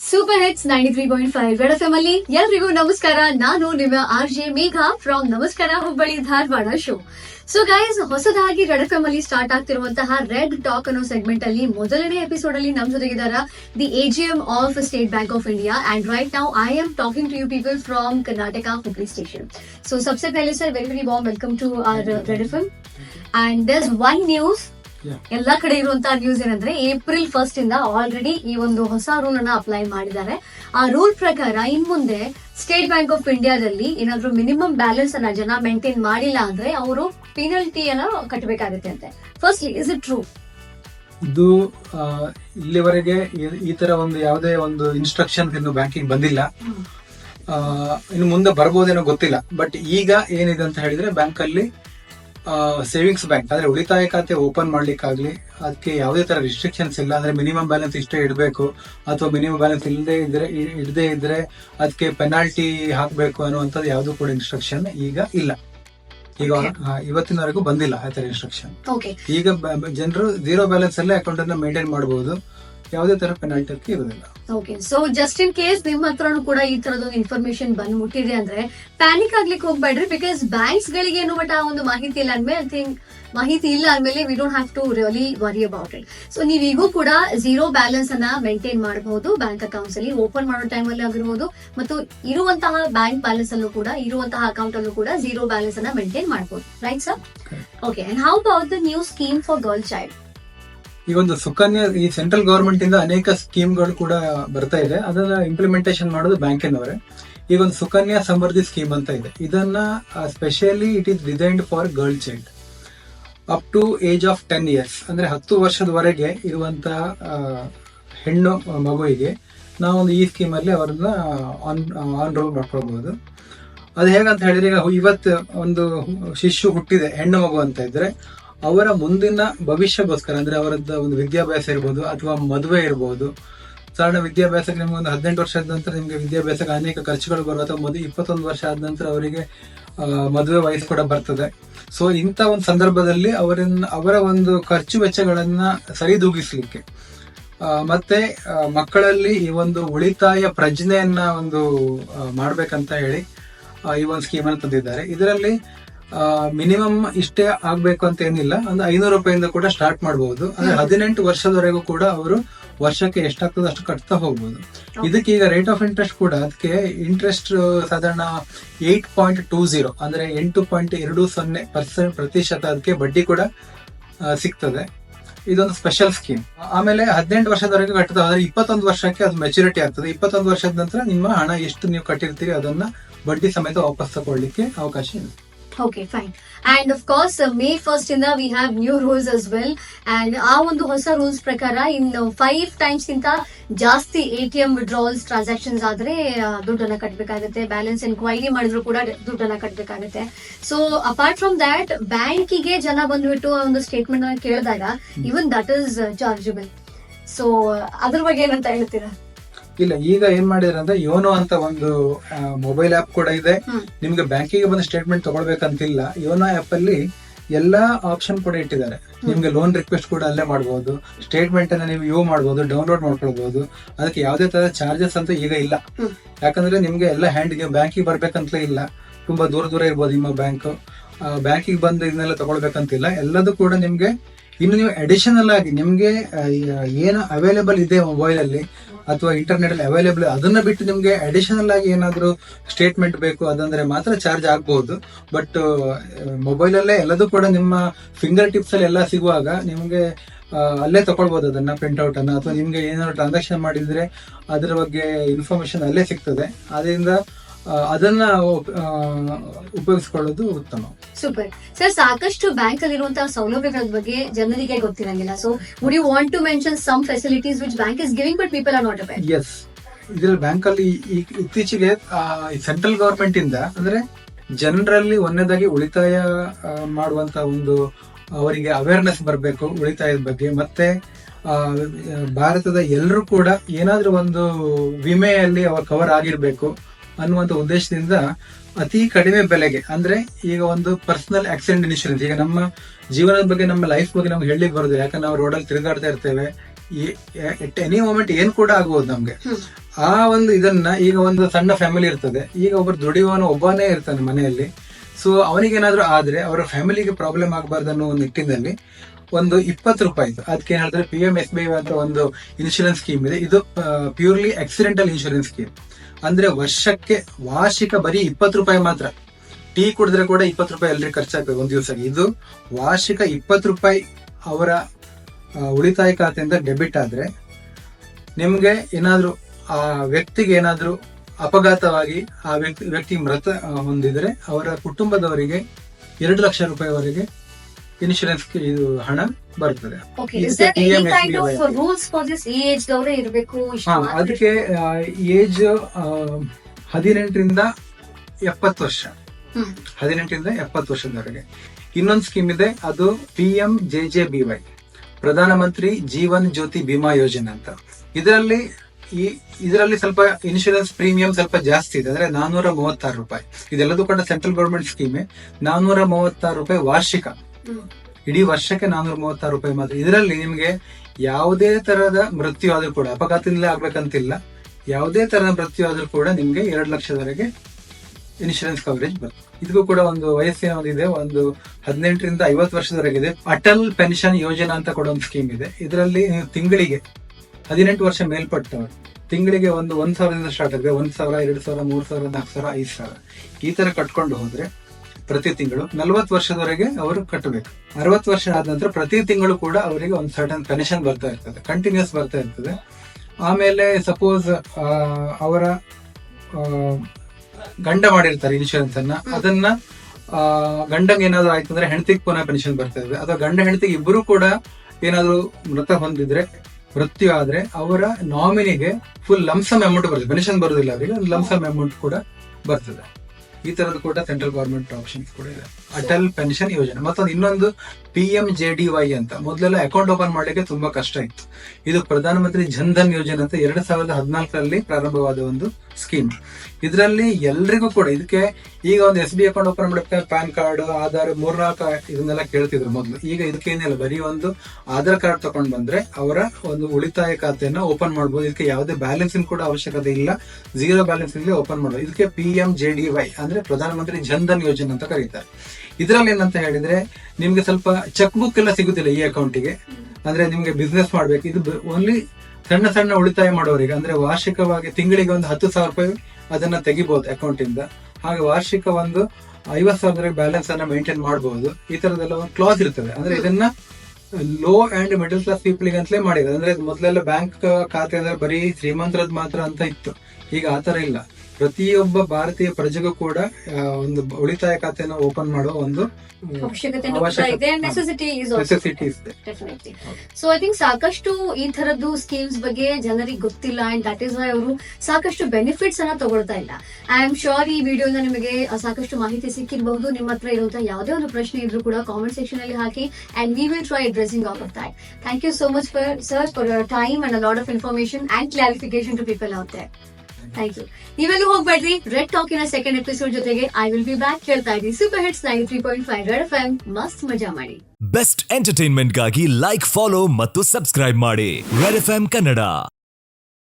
Super hits ninety three point five red F ಅಲ್ಲಿ ಎಲ್ರಿಗೂ ನಮಸ್ಕಾರ ನಾನು ನಿಮ್ಮ ಆರ್ ಜೆ ಮೇಘ ಫ್ರಮ್ ನಮಸ್ಕಾರ Hubballi Dharwad show so guys ಹೊಸದಾಗಿ ರೆಡ್ ಎಫ್ ಅಲ್ಲಿ ಸ್ಟಾರ್ಟ್ ಆಗ್ತಿರುವಂತಹ ರೆಡ್ ಟಾಕ್ ಅನ್ನೋ ಸೆಗ್ಮೆಂಟ್ ಅಲ್ಲಿ ಮೊದಲನೇ ಎಪಿಸೋಡ್ ಅಲ್ಲಿ ನಮ್ ಜೊತೆಗಿದಾರ the AGM of State Bank of India and right ನಾವು I am talking to you people from Karnataka Hubli station so सबसे पहले sir very very warm welcome to our red F and ದರ್ಸ್ one news Yeah. ಎಲ್ಲಾ ಕಡೆ ಇರುವಂತಹ news ಏನಂದ್ರೆ April first ಇಂದ already ಈ ಒಂದು ಹೊಸ ರೂಲ್ ಅನ್ನ ಅಪ್ಲೈ ಮಾಡಿದ್ದಾರೆ. ಆ ರೂಲ್ ಪ್ರಕಾರ ಇನ್ ಮುಂದೆ ಸ್ಟೇಟ್ ಬ್ಯಾಂಕ್ ಆಫ್ ಇಂಡಿಯಾದಲ್ಲಿ ಏನಾದ್ರೂ ಮಿನಿಮಮ್ ಬ್ಯಾಲೆನ್ಸ್ ಅನ್ನ ಜನ ಮೇಂಟೈನ್ ಮಾಡಿಲ್ಲ ಅಂದ್ರೆ ಅವರು ಪೆನಲ್ಟಿಯನ್ನ ಕಟ್ಟಬೇಕಾಗುತ್ತೆ ಅಂತೆ. ಫಸ್ಟ್ ಇಸ್ ಇಟ್ ಟ್ರೂ ಇದು ಇಲ್ಲಿವರೆಗೆ ಈ- ತರ ಒಂದು ಯಾವುದೇ ಒಂದು ಇನ್ಸ್ಟ್ರಕ್ಷನ್ ಇನ್ನು ಬ್ಯಾಂಕಿಂಗ್ ಬಂದಿಲ್ಲ. ಇನ್ನು ಮುಂದೆ ಬರ್ಬೋದೇನೋ ಗೊತ್ತಿಲ್ಲ. ಬಟ್ ಈಗ ಏನಿದೆ ಅಂತ ಹೇಳಿದ್ರೆ ಬ್ಯಾಂಕ್ ಅಲ್ಲಿ ಸೇವಿಂಗ್ಸ್ ಬ್ಯಾಂಕ್ ಅಂದ್ರೆ ಉಳಿತಾಯ ಖಾತೆ ಓಪನ್ ಮಾಡ್ಲಿಕ್ಕಾಗ್ಲಿ ಅದಕ್ಕೆ ಯಾವುದೇ ತರ ರಿಸ್ಟ್ರಿಕ್ಷನ್ಸ್ ಇಲ್ಲ. ಅಂದ್ರೆ ಮಿನಿಮಮ್ ಬ್ಯಾಲೆನ್ಸ್ ಇಷ್ಟೇ ಇಡಬೇಕು. ಅಥವಾ ಮಿನಿಮಮ್ ಬ್ಯಾಲೆನ್ಸ್ ಇಲ್ಲದೆ ಇದ್ರೆ ಇಡದೆ ಇದ್ರೆ ಅದಕ್ಕೆ ಪೆನಾಲ್ಟಿ ಹಾಕಬೇಕು ಅನ್ನುವಂಥದ್ದು ಯಾವುದು ಕೂಡ ಇನ್ಸ್ಟ್ರಕ್ಷನ್ ಈಗ ಇಲ್ಲ. ಈಗ ಇವತ್ತಿನವರೆಗೂ ಬಂದಿಲ್ಲ ಆ ತರ ಇನ್ಸ್ಟ್ರಕ್ಷನ್ ಈಗ ಜನರು ಜೀರೋ ಬ್ಯಾಲೆನ್ಸ್ ಅಲ್ಲೇ ಅಕೌಂಟ್ ಅನ್ನ ಮೇಂಟೈನ್ ಮಾಡಬಹುದು ಯಾವುದೇ ತರ ಪೆನಾಲ್ಟಿ ಅದಕ್ಕೆ ಇರುವುದಿಲ್ಲ. Okay so just in case ನಿಮ್ಮ ಹತ್ರನೂ ಕೂಡ ಈ ತರದೊಂದು ಇನ್ಫಾರ್ಮೇಶನ್ ಬಂದ್ ಮುಟ್ಟಿದೆ ಅಂದ್ರೆ ಪ್ಯಾನಿಕ್ ಆಗ್ಲಿಕ್ಕೆ ಹೋಗ್ಬೇಡ್ರಿ ಬಿಕಾಸ್ ಬ್ಯಾಂಕ್ಸ್ ಗಳಿಗೆ ಏನು ಬಟ್ ಆ ಒಂದು ಮಾಹಿತಿ ಇಲ್ಲ ಅಂದ್ಮೇಲೆ ಐ ಥಿಂಕ್ ಮಾಹಿತಿ ಇಲ್ಲ ಅಂದ್ಮೇಲೆ we don't have to really worry about it so ನೀವೀಗೂ ಕೂಡ ಝೀರೋ ಬ್ಯಾಲೆನ್ಸ್ ಅನ್ನ ಮೇಂಟೈನ್ ಮಾಡಬಹುದು ಬ್ಯಾಂಕ್ ಅಕೌಂಟ್ಸ್ ಅಲ್ಲಿ ಓಪನ್ ಮಾಡೋ ಟೈಮ್ ಅಲ್ಲಿ ಆಗಿರ್ಬೋದು. ಮತ್ತು ಇರುವಂತಹ ಬ್ಯಾಂಕ್ ಬ್ಯಾಲೆನ್ಸ್ ಅಲ್ಲೂ ಕೂಡ ಇರುವಂತಹ ಅಕೌಂಟ್ ಅಲ್ಲೂ ಕೂಡ ಝೀರೋ ಬ್ಯಾಲೆನ್ಸ್ ಅನ್ನ ಮೇಂಟೈನ್ ಮಾಡಬಹುದು right sir okay and how about the new scheme for girl child ಈ ಒಂದು ಸುಕನ್ಯಾ, ಈ ಸೆಂಟ್ರಲ್ ಗವರ್ಮೆಂಟ್ ಇಂದ ಅನೇಕ ಸ್ಕೀಮ್ಗಳು ಕೂಡ ಬರ್ತಾ ಇದೆ. ಅದನ್ನ ಇಂಪ್ಲಿಮೆಂಟೇಷನ್ ಮಾಡೋದು ಬ್ಯಾಂಕಿನವರೇ. ಈಗ ಒಂದು ಸುಕನ್ಯಾ ಸಮೃದ್ಧಿ ಸ್ಕೀಮ್ ಅಂತ ಇದೆ. ಇದನ್ನ specially it is designed for girl child up to age of ten years ಅಂದ್ರೆ ಹತ್ತು ವರ್ಷದವರೆಗೆ ಇರುವಂತಹ ಹೆಣ್ಣು ಮಗುವಿಗೆ ನಾವೊಂದು ಈ ಸ್ಕೀಮ್ ಅಲ್ಲಿ ಅವರನ್ನ ಆನ್ ಆನ್ ರೋಲ್ ಮಾಡ್ಕೊಳ್ಬಹುದು. ಅದು ಹೇಗಂತ ಹೇಳಿದ್ರೆ, ಈಗ ಇವತ್ತು ಒಂದು ಶಿಶು ಹುಟ್ಟಿದೆ, ಹೆಣ್ಣು ಮಗು ಅಂತ ಇದ್ರೆ ಅವರ ಮುಂದಿನ ಭವಿಷ್ಯಕ್ಕೋಸ್ಕರ, ಅಂದ್ರೆ ಅವರದ್ದು ಒಂದು ವಿದ್ಯಾಭ್ಯಾಸ ಇರ್ಬೋದು ಅಥವಾ ಮದುವೆ ಇರ್ಬೋದು. ಸಾಧಾರಣ ವಿದ್ಯಾಭ್ಯಾಸಕ್ಕೆ ನಿಮ್ಗೆ ಒಂದು ಹದಿನೆಂಟು ವರ್ಷ ಆದ ನಂತರ ನಿಮಗೆ ವಿದ್ಯಾಭ್ಯಾಸಕ್ಕೆ ಅನೇಕ ಖರ್ಚುಗಳು ಬರುವ ಅಥವಾ ಮದುವೆ ಇಪ್ಪತ್ತೊಂದು ವರ್ಷ ಆದ ನಂತರ ಅವರಿಗೆ ಮದುವೆ ವಯಸ್ಸು ಕೂಡ ಬರ್ತದೆ. ಸೊ ಇಂಥ ಒಂದು ಸಂದರ್ಭದಲ್ಲಿ ಅವರನ್ನ ಅವರ ಒಂದು ಖರ್ಚು ವೆಚ್ಚಗಳನ್ನು ಸರಿದೂಗಿಸ್ಲಿಕ್ಕೆ ಮತ್ತೆ ಮಕ್ಕಳಲ್ಲಿ ಈ ಒಂದು ಉಳಿತಾಯ ಪ್ರಜ್ಞೆಯನ್ನ ಒಂದು ಮಾಡ್ಬೇಕಂತ ಹೇಳಿ ಈ ಒಂದು ಸ್ಕೀಮನ್ನು ತಂದಿದ್ದಾರೆ. ಇದರಲ್ಲಿ ಮಿನಿಮಮ್ ಇಷ್ಟೇ ಆಗ್ಬೇಕು ಅಂತ ಏನಿಲ್ಲ. ಅಂದ್ರೆ ಐನೂರು ರೂಪಾಯಿಂದ ಕೂಡ ಸ್ಟಾರ್ಟ್ ಮಾಡಬಹುದು ಅಂದ್ರೆ ಹದಿನೆಂಟು ವರ್ಷದವರೆಗೂ ಕೂಡ ಅವರು ವರ್ಷಕ್ಕೆ ಎಷ್ಟಾಗ್ತದೆ ಅಷ್ಟು ಕಟ್ತಾ ಹೋಗ್ಬೋದು. ಇದಕ್ಕೆ ಈಗ ರೇಟ್ ಆಫ್ ಇಂಟ್ರೆಸ್ಟ್ ಕೂಡ ಅದಕ್ಕೆ ಇಂಟ್ರೆಸ್ಟ್ ಸಾಧಾರಣ ಏಟ್ ಪಾಯಿಂಟ್ ಟೂ ಜೀರೋ ಅಂದ್ರೆ ಎಂಟು ಪಾಯಿಂಟ್ ಎರಡು ಸೊನ್ನೆ ಪರ್ಸೆಂಟ್ ಪ್ರತಿಶತ ಅದಕ್ಕೆ ಬಡ್ಡಿ ಕೂಡ ಸಿಗ್ತದೆ. ಇದೊಂದು ಸ್ಪೆಷಲ್ ಸ್ಕೀಮ್ ಆಮೇಲೆ ಹದಿನೆಂಟು ವರ್ಷದವರೆಗೆ ಕಟ್ಟದ ಅಂದ್ರೆ ಇಪ್ಪತ್ತೊಂದು ವರ್ಷಕ್ಕೆ ಅದು ಮೆಚುರಿಟಿ ಆಗ್ತದೆ. ಇಪ್ಪತ್ತೊಂದು ವರ್ಷದ ನಂತರ ನಿಮ್ಮ ಹಣ ಎಷ್ಟು ನೀವು ಕಟ್ಟಿರ್ತೀರಿ ಅದನ್ನ ಬಡ್ಡಿ ಸಮೇತ ವಾಪಸ್ ತಗೊಳ್ಳಿಕ್ಕೆ ಅವಕಾಶ ಇದೆ okay fine and of course May first ಇಂದ we have new rules as well and ಆ ಒಂದು ಹೊಸ ರೂಲ್ಸ್ ಪ್ರಕಾರ ಇನ್ ಫೈವ್ ಟೈಮ್ಸ್ ಗಿಂತ ಜಾಸ್ತಿ A T M withdrawals transactions ಆದ್ರೆ ದುಡ್ಡನ್ನು ಕಟ್ಟಬೇಕಾಗುತ್ತೆ ಬ್ಯಾಲೆನ್ಸ್ ಎನ್ಕ್ವೈರಿ ಮಾಡಿದ್ರು ಕೂಡ ದುಡ್ಡನ್ನ ಕಟ್ಟಬೇಕಾಗುತ್ತೆ ಸೊ ಅಪಾರ್ಟ್ ಫ್ರಮ್ ದ್ಯಾಟ್ ಬ್ಯಾಂಕಿಗೆ ಜನ ಬಂದ್ಬಿಟ್ಟು ಆ ಒಂದು ಸ್ಟೇಟ್ಮೆಂಟ್ ಕೇಳಿದಾಗ even that is chargeable so ಅದ್ರ ಬಗ್ಗೆ ಏನಂತ ಹೇಳ್ತೀರಾ? ಇಲ್ಲ ಈಗ ಏನ್ ಮಾಡಿದ್ರೆ ಅಂದ್ರೆ ಯೋನೋ ಅಂತ ಒಂದು ಮೊಬೈಲ್ ಆಪ್ ಕೂಡ ಇದೆ. ನಿಮ್ಗೆ ಬ್ಯಾಂಕಿಗೆ ಬಂದು ಸ್ಟೇಟ್ಮೆಂಟ್ ತಗೊಳ್ಬೇಕಂತಿಲ್ಲ. ಯೋನೋ ಆಪ್ ಅಲ್ಲಿ ಎಲ್ಲಾ ಆಪ್ಷನ್ ಕೂಡ ಇಟ್ಟಿದ್ದಾರೆ. ನಿಮ್ಗೆ ಲೋನ್ ರಿಕ್ವೆಸ್ಟ್ ಕೂಡ ಅಲ್ಲೇ ಮಾಡಬಹುದು ಸ್ಟೇಟ್ಮೆಂಟ್ ಅನ್ನ ನೀವು ಯೂ ಮಾಡಬಹುದು ಡೌನ್ಲೋಡ್ ಮಾಡ್ಕೊಳ್ಬಹುದು ಅದಕ್ಕೆ ಯಾವುದೇ ತರ ಚಾರ್ಜಸ್ ಅಂತ ಈಗ ಇಲ್ಲ. ಯಾಕಂದ್ರೆ ನಿಮ್ಗೆ ಎಲ್ಲ ಹ್ಯಾಂಡ್ ನೀವು ಬ್ಯಾಂಕಿಗೆ ಬರ್ಬೇಕಂತಲೇ ಇಲ್ಲ. ತುಂಬಾ ದೂರ ದೂರ ಇರ್ಬೋದು ನಿಮ್ಮ ಬ್ಯಾಂಕ್ ಬ್ಯಾಂಕಿಗೆ ಬಂದು ಇದನ್ನೆಲ್ಲ ತಗೊಳ್ಬೇಕಂತಿಲ್ಲ. ಎಲ್ಲದೂ ಕೂಡ ನಿಮ್ಗೆ ಇನ್ನು ನೀವು ಅಡಿಷನಲ್ ಆಗಿ ನಿಮ್ಗೆ ಏನು ಅವೈಲೇಬಲ್ ಇದೆ ಮೊಬೈಲ್ ಅಲ್ಲಿ ಅಥವಾ ಇಂಟರ್ನೆಟ್ ಅಲ್ಲಿ ಅವೈಲೇಬಲ್ ಅದನ್ನ ಬಿಟ್ಟು ನಿಮಗೆ ಅಡಿಷನಲ್ ಆಗಿ ಏನಾದ್ರು ಸ್ಟೇಟ್ಮೆಂಟ್ ಬೇಕು, ಅದಂದ್ರೆ ಮಾತ್ರ ಚಾರ್ಜ್ ಆಗಬಹುದು ಬಟ್ ಮೊಬೈಲ್ ಅಲ್ಲೇ ಎಲ್ಲದೂ ಕೂಡ ನಿಮ್ಮ ಫಿಂಗರ್ ಟಿಪ್ಸ್ ಅಲ್ಲಿ ಎಲ್ಲ ಸಿಗುವಾಗ ನಿಮಗೆ ಅಲ್ಲೇ ತಗೊಳ್ಬಹುದು ಅದನ್ನ ಪ್ರಿಂಟ್ ಔಟ್ ಅನ್ನ, ಅಥವಾ ನಿಮ್ಗೆ ಏನಾದ್ರು ಟ್ರಾನ್ಸಾಕ್ಷನ್ ಮಾಡಿದ್ರೆ ಅದರ ಬಗ್ಗೆ ಇನ್ಫಾರ್ಮೇಶನ್ ಅಲ್ಲೇ ಸಿಗ್ತದೆ. ಅದರಿಂದ ಅದನ್ನ ಉಪಯೋಗಿಸ್ಕೊಳ್ಳೋದು ಉತ್ತಮ. ಸೂಪರ್ ಸರ್ ಸಾಕಷ್ಟು ಬ್ಯಾಂಕ್ ಅಲ್ಲಿರುವಂತಹ ಸೌಲಭ್ಯಗಳ ಬಗ್ಗೆ ಜನರಿಗೆ ಗೊತ್ತಿರಂಗಿಲ್ಲ. So would you want to mention some facilities which bank is giving but people are not aware yes ಇದ್ರಲ್ಲಿ ಬ್ಯಾಂಕ್ ಅಲ್ಲಿ ಇತ್ತೀಚೆಗೆ ಸೆಂಟ್ರಲ್ ಗವರ್ಮೆಂಟ್ ಇಂದ ಅಂದ್ರೆ ಜನರಲ್ಲಿ ಒಂದನೇದಾಗಿ ಉಳಿತಾಯ ಮಾಡುವಂತ ಒಂದು ಅವರಿಗೆ ಅವೇರ್ನೆಸ್ ಬರಬೇಕು ಉಳಿತಾಯದ ಬಗ್ಗೆ. ಮತ್ತೆ ಭಾರತದ ಎಲ್ಲರೂ ಕೂಡ ಏನಾದ್ರೂ ಒಂದು ವಿಮೆಯಲ್ಲಿ ಅವರು ಕವರ್ ಆಗಿರ್ಬೇಕು. ಅನ್ನುವಂತ ಉದ್ದೇಶದಿಂದ ಅತಿ ಕಡಿಮೆ ಬೆಲೆಗೆ ಅಂದ್ರೆ ಈಗ ಒಂದು ಪರ್ಸನಲ್ ಆಕ್ಸಿಡೆಂಟ್ ಇನ್ಶೂರೆನ್ಸ್ ಈಗ ನಮ್ಮ ಜೀವನದ ಬಗ್ಗೆ ನಮ್ಮ ಲೈಫ್ ಬಗ್ಗೆ ನಮ್ಗೆ ಹೇಳಲಿಕ್ಕೆ ಬರೋದು ಯಾಕಂದ್ರೆ ನಾವು ರೋಡಲ್ಲಿ ತಿರುಗಾಡ್ತಾ ಇರ್ತೇವೆ. ಎನಿ ಮೂಮೆಂಟ್ ಏನ್ ಕೂಡ ಆಗ್ಬೋದು ನಮ್ಗೆ. ಆ ಒಂದು ಇದನ್ನ ಈಗ ಒಂದು ಸಣ್ಣ ಫ್ಯಾಮಿಲಿ ಇರ್ತದೆ. ಈಗ ಒಬ್ಬರು ದುಡಿಯುವವನು ಒಬ್ಬನೇ ಇರ್ತಾನೆ ಮನೆಯಲ್ಲಿ. ಸೊ ಅವನಿಗೇನಾದ್ರೂ ಆದ್ರೆ ಅವರ ಫ್ಯಾಮಿಲಿಗೆ ಪ್ರಾಬ್ಲಮ್ ಆಗಬಾರ್ದು ಅನ್ನೋ ಒಂದು ನಿಟ್ಟಿನಲ್ಲಿ ಒಂದು ಇಪ್ಪತ್ತು ರೂಪಾಯಿ ಅದಕ್ಕೆ ಏನ್ ಹೇಳ್ತಾರೆ? ಪಿ ಎಂ ಎಸ್ ಬಿ ಅಂತ ಒಂದು ಇನ್ಶೂರೆನ್ಸ್ ಸ್ಕೀಮ್ ಇದೆ. ಇದು ಪ್ಯೂರ್ಲಿ ಆಕ್ಸಿಡೆಂಟಲ್ ಇನ್ಶೂರೆನ್ಸ್ ಸ್ಕೀಮ್ ಅಂದ್ರೆ ವರ್ಷಕ್ಕೆ ವಾರ್ಷಿಕ ಬರೀ ಇಪ್ಪತ್ತು ರೂಪಾಯಿ ಮಾತ್ರ. ಟೀ ಕುಡಿದ್ರೆ ಕೂಡ ಇಪ್ಪತ್ತು ರೂಪಾಯಿ ಎಲ್ರಿಗೆ ಖರ್ಚಾಗ್ತದೆ ಒಂದು ದಿವಸಕ್ಕೆ. ಇದು ವಾರ್ಷಿಕ ಇಪ್ಪತ್ತು ರೂಪಾಯಿ ಅವರ ಉಳಿತಾಯ ಖಾತೆಯಿಂದ ಡೆಬಿಟ್ ಆದ್ರೆ ನಿಮ್ಗೆ ಏನಾದ್ರೂ, ಆ, ವ್ಯಕ್ತಿಗೆ ಏನಾದ್ರೂ ಅಪಘಾತವಾಗಿ ಆ ವ್ಯಕ್ತಿ ವ್ಯಕ್ತಿ ಮೃತ ಹೊಂದಿದ್ರೆ ಅವರ ಕುಟುಂಬದವರಿಗೆ ಎರಡು ಲಕ್ಷ ರೂಪಾಯಿವರೆಗೆ ಇನ್ಶೂರೆನ್ಸ್ ಇದು ಹಣ ಬರ್ತದೆ. ಅದಕ್ಕೆ ಏಜ್ ಹದಿನೆಂಟರಿಂದ ಎಪ್ಪತ್ತು ವರ್ಷ. ಹದಿನೆಂಟರಿಂದ ಎಪ್ಪತ್ತು ವರ್ಷದವರೆಗೆ. ಇನ್ನೊಂದು ಸ್ಕೀಮ್ ಇದೆ ಅದು P M J J B Y Pradhanmantri Jeevan Jyoti Bima ಯೋಜನೆ ಅಂತ. ಇದರಲ್ಲಿ ಈ ಇದರಲ್ಲಿ ಸ್ವಲ್ಪ ಇನ್ಶೂರೆನ್ಸ್ ಪ್ರೀಮಿಯಂ ಸ್ವಲ್ಪ ಜಾಸ್ತಿ ಇದೆ ಅಂದ್ರೆ ನಾನೂರ ಮೂವತ್ತಾರು ರೂಪಾಯಿ. ಇದೆಲ್ಲದೂ ಕೂಡ ಸೆಂಟ್ರಲ್ ಗೌರ್ಮೆಂಟ್ ಸ್ಕೀಮೆ ನಾನೂರ ಮೂವತ್ತಾರು ರೂಪಾಯಿ ವಾರ್ಷಿಕ. ಇಡೀ ವರ್ಷಕ್ಕೆ ನಾನೂರ ಮೂವತ್ತಾರು ರೂಪಾಯಿ ಮಾತ್ರ. ಇದರಲ್ಲಿ ನಿಮಗೆ ಯಾವುದೇ ತರಹದ ಮೃತ್ಯು ಆದರೂ ಕೂಡ ಅಪಘಾತದಿಂದಲೇ ಆಗ್ಬೇಕಂತಿಲ್ಲ. ಯಾವುದೇ ತರಹದ ಮೃತ್ಯು ಆದರೂ ಕೂಡ ನಿಮಗೆ ಎರಡು ಲಕ್ಷದವರೆಗೆ ಇನ್ಶೂರೆನ್ಸ್ ಕವರೇಜ್ ಬರುತ್ತೆ. ಇದಕ್ಕೂ ಕೂಡ ಒಂದು ವಯಸ್ಸಿನ ಒಂದು ಇದೆ ಒಂದು ಹದಿನೆಂಟರಿಂದ ಐವತ್ತು ವರ್ಷದವರೆಗೆ ಇದೆ ಅಟಲ್ ಪೆನ್ಷನ್ ಯೋಜನಾ ಅಂತ ಕೂಡ ಒಂದು ಸ್ಕೀಮ್ ಇದೆ. ಇದರಲ್ಲಿ ತಿಂಗಳಿಗೆ ಹದಿನೆಂಟು ವರ್ಷ ಮೇಲ್ಪಟ್ಟವರು, ತಿಂಗಳಿಗೆ ಒಂದು ಒಂದು ಸಾವಿರದಿಂದ ಸ್ಟಾರ್ಟ್ ಆಗಿದೆ. ಒಂದು ಸಾವಿರ, ಎರಡು ಸಾವಿರ, ಮೂರು ಸಾವಿರ, ನಾಲ್ಕು ಸಾವಿರ, ಐದು ಸಾವಿರ ಈ ತರ ಕಟ್ಕೊಂಡು ಹೋದ್ರೆ ಪ್ರತಿ ತಿಂಗಳು ನಲವತ್ತು ವರ್ಷದವರೆಗೆ ಅವರು ಕಟ್ಟಬೇಕು. ಅರವತ್ತು ವರ್ಷ ಆದ ನಂತರ ಪ್ರತಿ ತಿಂಗಳು ಕೂಡ ಅವರಿಗೆ ಒಂದು ಸರ್ಟನ್ ಪೆನ್ಷನ್ ಬರ್ತಾ ಇರ್ತದೆ ಕಂಟಿನ್ಯೂಸ್ ಬರ್ತಾ ಇರ್ತದೆ. ಆಮೇಲೆ ಸಪೋಸ್ ಅವರ ಗಂಡ ಮಾಡಿರ್ತಾರೆ ಇನ್ಶೂರೆನ್ಸ್ ಅನ್ನ, ಅದನ್ನ ಗಂಡಂಗೆ ಏನಾದ್ರು ಆಯ್ತು ಅಂದ್ರೆ ಹೆಂಡತಿಗೆ ಪುನಃ ಪೆನ್ಷನ್ ಬರ್ತಾ ಇದೆ ಅಥವಾ ಗಂಡ ಹೆಂಡತಿಗೆ ಇಬ್ಬರು ಕೂಡ ಏನಾದ್ರು ಮೃತ ಹೊಂದಿದ್ರೆ, ಮೃತ್ಯು ಆದ್ರೆ ಅವರ ನಾಮಿನಿಗೆ ಫುಲ್ ಲಂಸಮ್ ಅಮೌಂಟ್ ಬರುತ್ತೆ ಪೆನ್ಷನ್ ಬರೋದಿಲ್ಲ, ಅವರಿಗೆ ಲಂಸಮ್ ಅಮೌಂಟ್ ಕೂಡ ಬರ್ತದೆ. ಈ ತರದ್ದು ಕೂಡ ಸೆಂಟ್ರಲ್ ಗವರ್ಮೆಂಟ್ ಆಪ್ಷನ್ ಕೂಡ ಇದೆ. ಅಟಲ್ ಪೆನ್ಷನ್ ಯೋಜನೆ. ಮತ್ತೊಂದು ಇನ್ನೊಂದು P M J D Y ಅಂತ. ಮೊದಲೆಲ್ಲ ಅಕೌಂಟ್ ಓಪನ್ ಮಾಡಲಿಕ್ಕೆ ತುಂಬಾ ಕಷ್ಟ ಇತ್ತು. ಇದು ಪ್ರಧಾನಮಂತ್ರಿ ಜನ್ ಧನ್ ಯೋಜನೆ ಅಂತ ಎರಡ್ ಸಾವಿರದ ಹದಿನಾಲ್ಕರಲ್ಲಿ ಪ್ರಾರಂಭವಾದ ಒಂದು ಸ್ಕೀಮ್ ಇದರಲ್ಲಿ ಎಲ್ರಿಗೂ ಕೂಡ ಇದಕ್ಕೆ ಈಗ ಒಂದು ಎಸ್ ಬಿ ಅಕೌಂಟ್ ಓಪನ್ ಮಾಡಕ್ಕೆ ಪ್ಯಾನ್ ಕಾರ್ಡ್, ಆಧಾರ್ ಮೂರ್ನಾಲ್ಕು ಇದನ್ನೆಲ್ಲ ಕೇಳ್ತಿದ್ರು ಮೊದಲು. ಈಗ ಇದಕ್ಕೇನಿಲ್ಲ ಬರೀ ಒಂದು ಆಧಾರ್ ಕಾರ್ಡ್ ತಗೊಂಡ್ ಬಂದ್ರೆ ಅವರ ಒಂದು ಉಳಿತಾಯ ಖಾತೆಯನ್ನ ಓಪನ್ ಮಾಡಬಹುದು ಇದಕ್ಕೆ ಯಾವುದೇ ಬ್ಯಾಲೆನ್ಸ್ ಕೂಡ ಅವಶ್ಯಕತೆ ಇಲ್ಲ. ಝೀರೋ ಬ್ಯಾಲೆನ್ಸ್ ಓಪನ್ ಮಾಡೋದು ಇದಕ್ಕೆ P M J D Y ಅಂದ್ರೆ ಪ್ರಧಾನಮಂತ್ರಿ ಜನ್ ಧನ್ ಯೋಜನೆ ಅಂತ ಕರೀತಾರೆ. ಇದರಲ್ಲಿ ಏನಂತ ಹೇಳಿದ್ರೆ ನಿಮ್ಗೆ ಸ್ವಲ್ಪ ಚೆಕ್ ಬುಕ್ ಎಲ್ಲ ಸಿಗುದಿಲ್ಲ ಈ ಅಕೌಂಟಿಗೆ ಅಂದ್ರೆ ನಿಮ್ಗೆ ಬಿಸ್ನೆಸ್ ಮಾಡ್ಬೇಕು. ಇದು ಓನ್ಲಿ ಸಣ್ಣ ಸಣ್ಣ ಉಳಿತಾಯ ಮಾಡೋರಿಗೆ. ಅಂದ್ರೆ ವಾರ್ಷಿಕವಾಗಿ ತಿಂಗಳಿಗೆ ಒಂದು ಹತ್ತು ಸಾವಿರ ರೂಪಾಯಿ ಅದನ್ನ ತೆಗಿಬಹುದು ಅಕೌಂಟ್ ಇಂದ. ಹಾಗೆ ವಾರ್ಷಿಕ ಒಂದು ಐವತ್ ಸಾವಿರ ಬ್ಯಾಲೆನ್ಸ್ ಅನ್ನ ಮೇಂಟೈನ್ ಮಾಡಬಹುದು ಈ ತರದೆಲ್ಲ ಒಂದು ಕ್ಲಾಸ್ ಇರ್ತದೆ. ಅಂದ್ರೆ ಇದನ್ನ low and middle class people ಅಂತಲೇ ಮಾಡಿದ್ರು ಅಂದ್ರೆ ಮೊದಲೆಲ್ಲ ಬ್ಯಾಂಕ್ ಖಾತೆ ಅಂದ್ರೆ ಬರೀ ಶ್ರೀಮಂತರದ್ ಮಾತ್ರ ಅಂತ ಇತ್ತು. ಈಗ ಆತರ ಇಲ್ಲ. ಪ್ರತಿಯೊಬ್ಬ ಭಾರತೀಯ ಪ್ರಜೆಗೂ ಕೂಡ ಒಂದು ಉಳಿತಾಯ ಖಾತೆಯನ್ನು ಓಪನ್ ಮಾಡುವ ಒಂದು ಅವಶ್ಯಕತೆ ಸೊ ಐ ಥಿಂಕ್ ಸಾಕಷ್ಟು ಈ ತರದ್ದು ಸ್ಕೀಮ್ಸ್ ಬಗ್ಗೆ ಜನರಿಗೆ ಗೊತ್ತಿಲ್ಲ ಅಂಡ್ ದಟ್ ಇಸ್ ವೈ ಅವರು ಸಾಕಷ್ಟು ಬೆನಿಫಿಟ್ಸ್ ಅನ್ನ ತಗೊಳ್ತಾ ಇಲ್ಲ. ಐ ಆಮ್ ಶೋರ್ ಈ ವಿಡಿಯೋ ನಿಮಗೆ ಸಾಕಷ್ಟು ಮಾಹಿತಿ ಸಿಕ್ಕಿರಬಹುದು. ನಿಮ್ಮ ಹತ್ರ ಇರುವಂತಹ ಯಾವುದೇ ಒಂದು ಪ್ರಶ್ನೆ ಇದ್ರೂ ಕೂಡ ಕಾಮೆಂಟ್ ಸೆಕ್ಷನ್ ಅಲ್ಲಿ ಹಾಕಿ and we will try addressing of of that thank you so much for sir for your time and a lot of information and clarification to people out there thank you ನೀವೆಲ್ಲೂ ಹೋಗ್ಬೇಡ್ರಿ. Red ಟಾಕಿನ second episode ಜೊತೆಗೆ I will be back ಕೇಳ್ತಾ ಇದ್ದೀನಿ. Super hits nine three point five red F ಮಸ್ತ್ ಮಜಾ ಮಾಡಿ. Best ಎಂಟರ್ಟೈನ್ಮೆಂಟ್ಗಾಗಿ like follow ಮತ್ತು ಸಬ್ಸ್ಕ್ರೈಬ್ ಮಾಡಿ. Red F Kannada